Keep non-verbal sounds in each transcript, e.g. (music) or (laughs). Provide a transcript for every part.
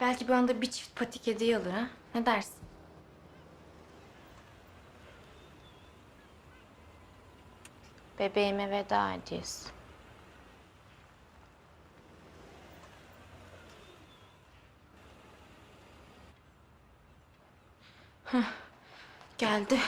Belki bir anda bir çift patik hediye alır ha. Ne dersin? Bebeğime veda hediyesi. Geldi.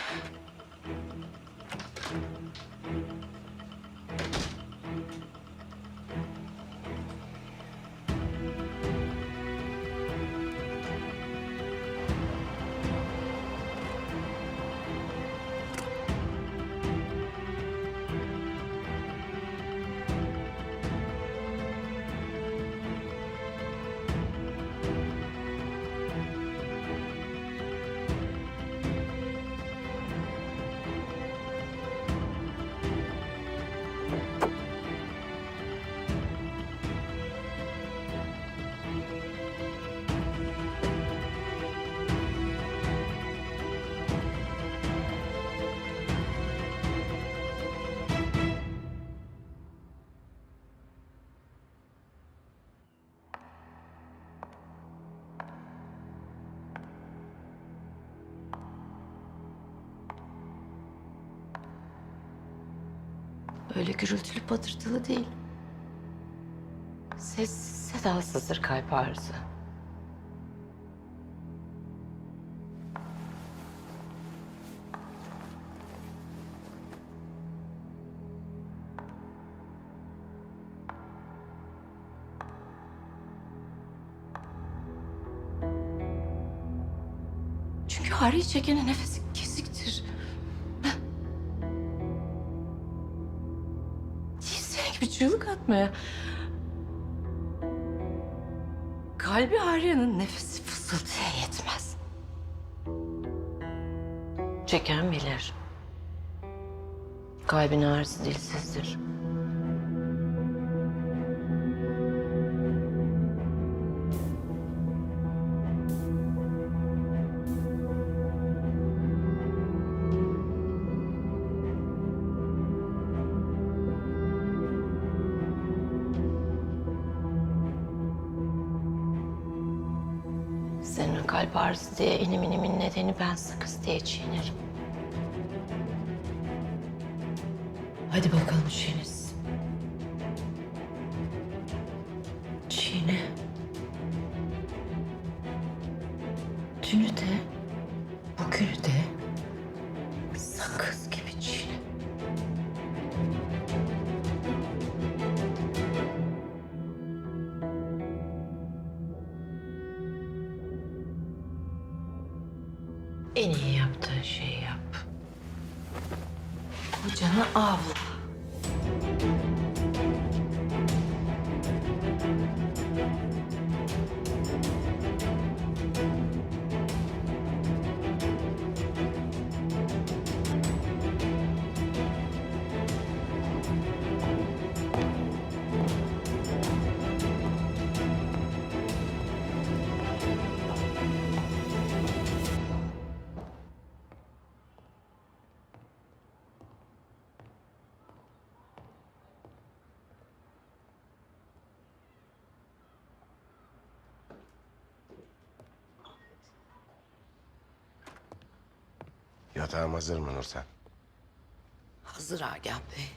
Öyle gürültülü patırtılı değil. Sessiz sedasızdır kalp ağrısı. Çünkü ağrıyı çekenin nefesi çığlık atmaya. Kalbi ağrıyanın nefesi fısıltıya yetmez. Çeken bilir. Kalbin ağrısı dilsizdir. Senin kalp ağrısı diye inim inimin nedeni ben sakız diye çiğnerim. Hadi bakalım Şeniz. Çiğne. Dünü de, bugünü de Kocanı avla. Yatağım hazır mı Nurten? Hazır Agah Bey.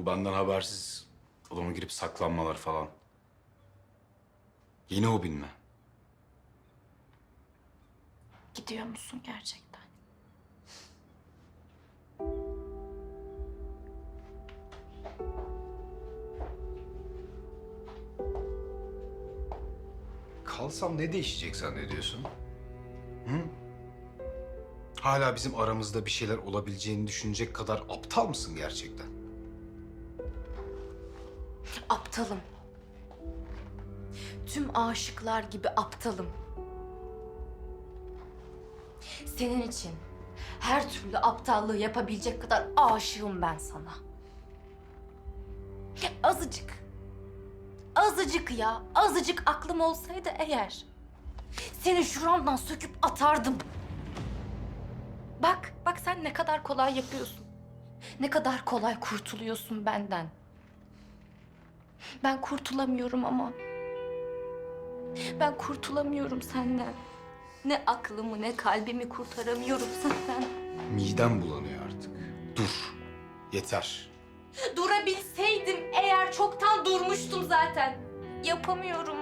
Bu benden habersiz odama girip saklanmalar falan. Yeni hobin mi? Gidiyor musun gerçekten? Kalsam ne değişecek zannediyorsun? Hı? Hala bizim aramızda bir şeyler olabileceğini düşünecek kadar aptal mısın gerçekten? Aptalım. Tüm aşıklar gibi aptalım. Senin için her türlü aptallığı yapabilecek kadar aşığım ben sana. Azıcık. Azıcık ya. Azıcık aklım olsaydı eğer. Seni şuramdan söküp atardım. Bak, bak sen ne kadar kolay yapıyorsun. Ne kadar kolay kurtuluyorsun benden. Ben kurtulamıyorum ama. Ben kurtulamıyorum senden. Ne aklımı ne kalbimi kurtaramıyorum senden. Midem bulanıyor artık. Dur. Yeter. Durabilseydim eğer çoktan durmuştum zaten. Yapamıyorum.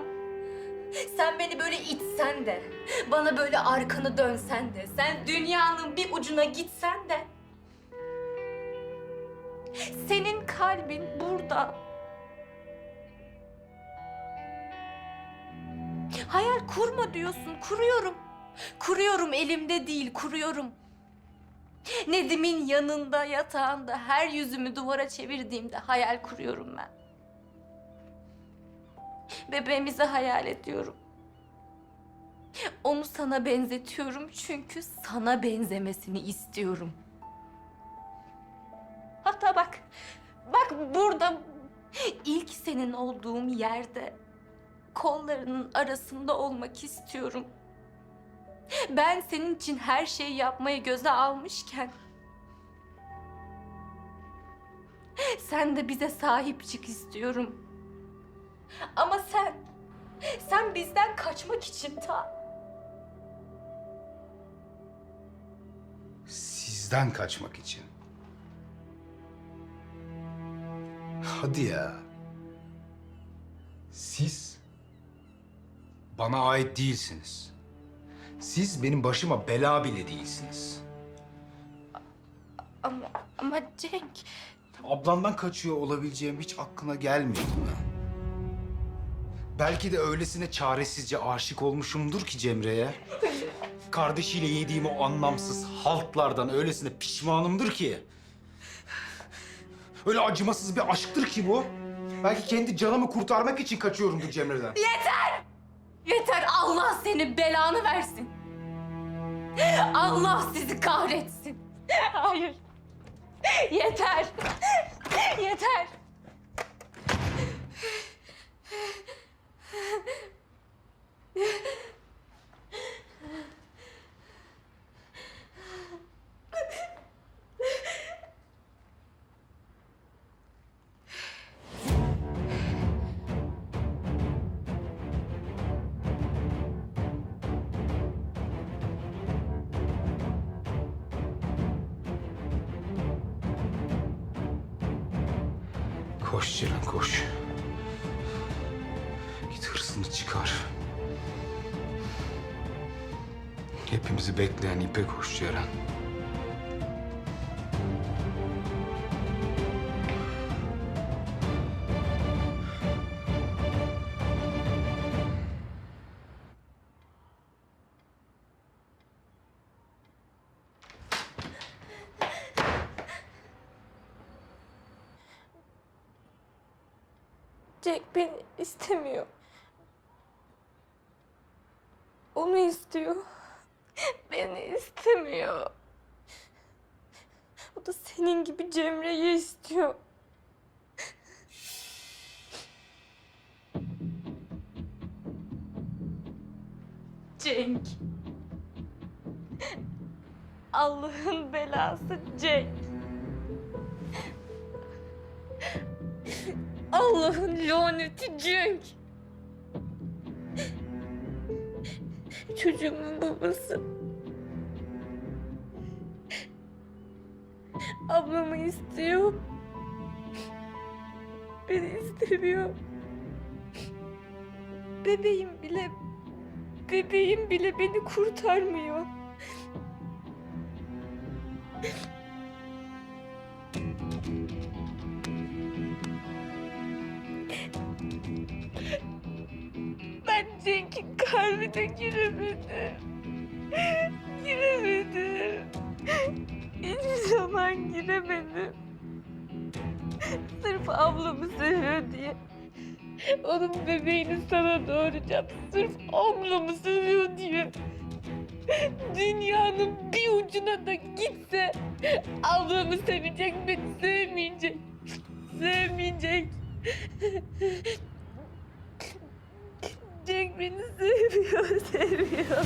Sen beni böyle itsen de, bana böyle arkanı dönsen de, sen dünyanın bir ucuna gitsen de. Senin kalbin burada. Hayal kurma diyorsun, kuruyorum. Kuruyorum elimde değil, kuruyorum. Nedim'in yanında, yatağında her yüzümü duvara çevirdiğimde hayal kuruyorum ben. Bebeğimizi hayal ediyorum. Onu sana benzetiyorum çünkü sana benzemesini istiyorum. Hatta bak, bak burada ilk senin olduğum yerde kollarının arasında olmak istiyorum. Ben senin için her şeyi yapmayı göze almışken sen de bize sahip çık istiyorum. Ama sen sen bizden kaçmak için ta Sizden kaçmak için. Hadi ya. Siz bana ait değilsiniz. Siz benim başıma bela bile değilsiniz. ama ama Cenk Ablamdan kaçıyor olabileceğim hiç aklına gelmiyordu mu? Belki de öylesine çaresizce aşık olmuşumdur ki Cemre'ye. Kardeşiyle yediğim o anlamsız haltlardan öylesine pişmanımdır ki. Öyle acımasız bir aşktır ki bu. Belki kendi canımı kurtarmak için kaçıyorumdur Cemre'den. yeter Allah seni belanı versin. Allah sizi kahretsin. Hayır. Yeter. Yeter. Koş Ceren koş. Git hırsını çıkar. Hepimizi bekleyen ipe koş Ceren. Jack beni istemiyor. Onu istiyor. (laughs) Beni istemiyor. O da senin gibi Cemre'yi istiyor. Cenk. Allah'ın belası Cenk. Allah'ın laneti Cenk. Çocuğumun babası. Ablamı istiyor. Beni istemiyor. bebeğim bile bebeğim bile beni kurtarmıyor. Cenk'in kalbine giremedim. Giremedim. Hiçbir zaman giremedim. Sırf ablamı seviyor diye. Onun bebeğini sana doğuracağım. Sırf ablamı seviyor diye. Dünyanın bir ucuna da gitse ablamı sevecek beni sevmeyecek. Sevmeyecek. Cenk beni (laughs) seviyor, seviyor.